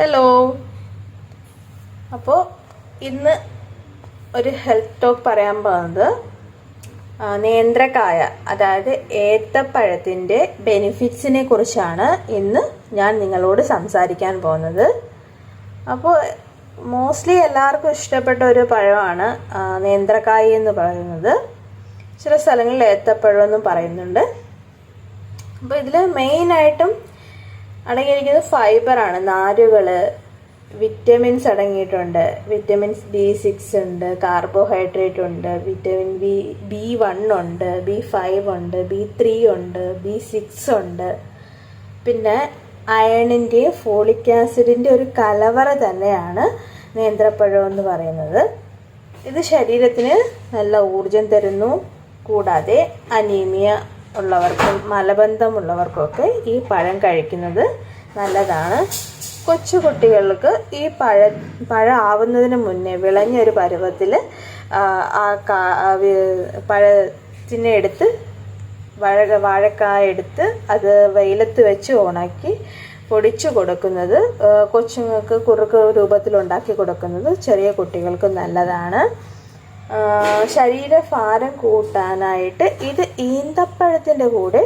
Hello അപ്പോൾ ഇന്ന് ഒരു ഹെൽത്ത് ടോക്ക് പറയാൻ പോകുന്നത് നേന്ത്രക്കായ അതായത് ഏത്തപ്പഴത്തിന്റെ ബെനിഫിറ്റ്സിനെ കുറിച്ചാണ് ഇന്ന് ഞാൻ നിങ്ങളോട് സംസാരിക്കാൻ പോകുന്നത്. അപ്പോൾ മോസ്റ്റ്ലി എല്ലാവർക്കും ഇഷ്ടപ്പെട്ട ഒരു പഴമാണ് നേന്ത്രക്കായ എന്ന് പറയുന്നത്. ചില സ്ഥലങ്ങളിൽ ഏത്തപ്പഴം എന്നും പറയുന്നുണ്ട്. അപ്പോൾ ഇതിൽ മെയിനായിട്ടും അടങ്ങിയിരിക്കുന്നത് ഫൈബറാണ്. നാരുകൾ വിറ്റമിൻസ് അടങ്ങിയിട്ടുണ്ട്. വിറ്റമിൻസ് ബി സിക്സ് ഉണ്ട് കാർബോഹൈഡ്രേറ്റ് ഉണ്ട് വിറ്റമിൻ ബി ബി വൺ ഉണ്ട് ബി ഫൈവ് ഉണ്ട് ബി ത്രീ ഉണ്ട് ബി സിക്സ് ഉണ്ട്. പിന്നെ അയണിന്റെയും ഫോളിക് ആസിഡിന്റെ ഒരു കലവറ തന്നെയാണ് നേന്ത്രപ്പഴം എന്ന് പറയുന്നത്. ഇത് ശരീരത്തിന് നല്ല ഊർജം തരുന്നു. കൂടാതെ അനീമിയ ഉള്ളവർക്കും മലബന്ധമുള്ളവർക്കൊക്കെ ഈ പഴം കഴിക്കുന്നത് നല്ലതാണ്. കൊച്ചു കുട്ടികൾക്ക് ഈ പഴ പഴം ആവുന്നതിന് മുന്നേ വിളഞ്ഞൊരു പരുവത്തിൽ ആ പഴത്തിനെ എടുത്ത് വാഴ വാഴക്കായ എടുത്ത് അത് വെയിലത്ത് വെച്ച് ഉണക്കി പൊടിച്ചു കൊടുക്കുന്നത് കൊച്ചുങ്ങൾക്ക് കുറുക്ക് രൂപത്തിൽ ഉണ്ടാക്കി കൊടുക്കുന്നത് ചെറിയ കുട്ടികൾക്ക് നല്ലതാണ്. ശരീരഭാരം കൂട്ടാനായിട്ട് ഇത് ഈന്തപ്പഴത്തിന്റെ കൂടെ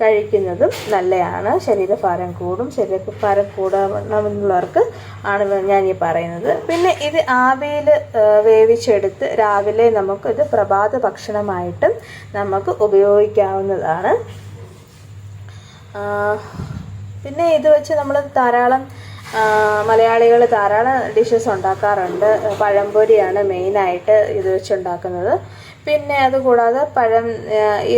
കഴിക്കുന്നതും നല്ലതാണ് ശരീരഭാരം കൂടും ശരീരഭാരം കൂടണമെന്നുള്ളവർക്ക് ആണ് ഞാൻ ഈ പറയുന്നത്. പിന്നെ ഇത് ആവിയിൽ വേവിച്ചെടുത്ത് രാവിലെ നമുക്ക് ഇത് പ്രഭാത ഭക്ഷണമായിട്ടും നമുക്ക് ഉപയോഗിക്കാവുന്നതാണ്. പിന്നെ ഇത് വെച്ച് നമ്മൾ ധാരാളം മലയാളികൾ ധാരാളം ഡിഷസ് ഉണ്ടാക്കാറുണ്ട്. പഴംപൊരിയാണ് മെയിനായിട്ട് ഇത് വെച്ചുണ്ടാക്കുന്നത്. പിന്നെ അതുകൂടാതെ പഴം ഈ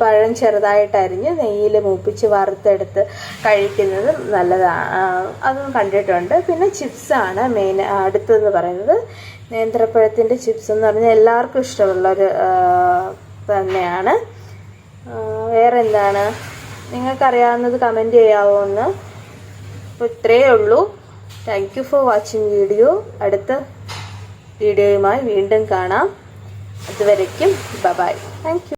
പഴം ചെറുതായിട്ട് അരിഞ്ഞ് നെയ്യിൽ മൂപ്പിച്ച് വറുത്തെടുത്ത് കഴിക്കുന്നത് നല്ലതാണ് അതും കണ്ടിട്ടുണ്ട്. പിന്നെ ചിപ്സാണ് മെയിൻ അടുത്തെന്ന് പറയുന്നത്. നേന്ത്രപ്പഴത്തിന്റെ ചിപ്സ് എന്ന് പറഞ്ഞാൽ എല്ലാവർക്കും ഇഷ്ടമുള്ളൊരു തന്നെയാണ്. വേറെ എന്താണ് നിങ്ങൾക്കറിയാവുന്നത് കമന്റ് ചെയ്യാവോ എന്ന് അപ്പോൾ ഇത്രയേ ഉള്ളൂ. Thank you for watching video അടുത്ത വീഡിയോയുമായി വീണ്ടും കാണാം. അതുവരയ്ക്കും ബബായ് താങ്ക് യു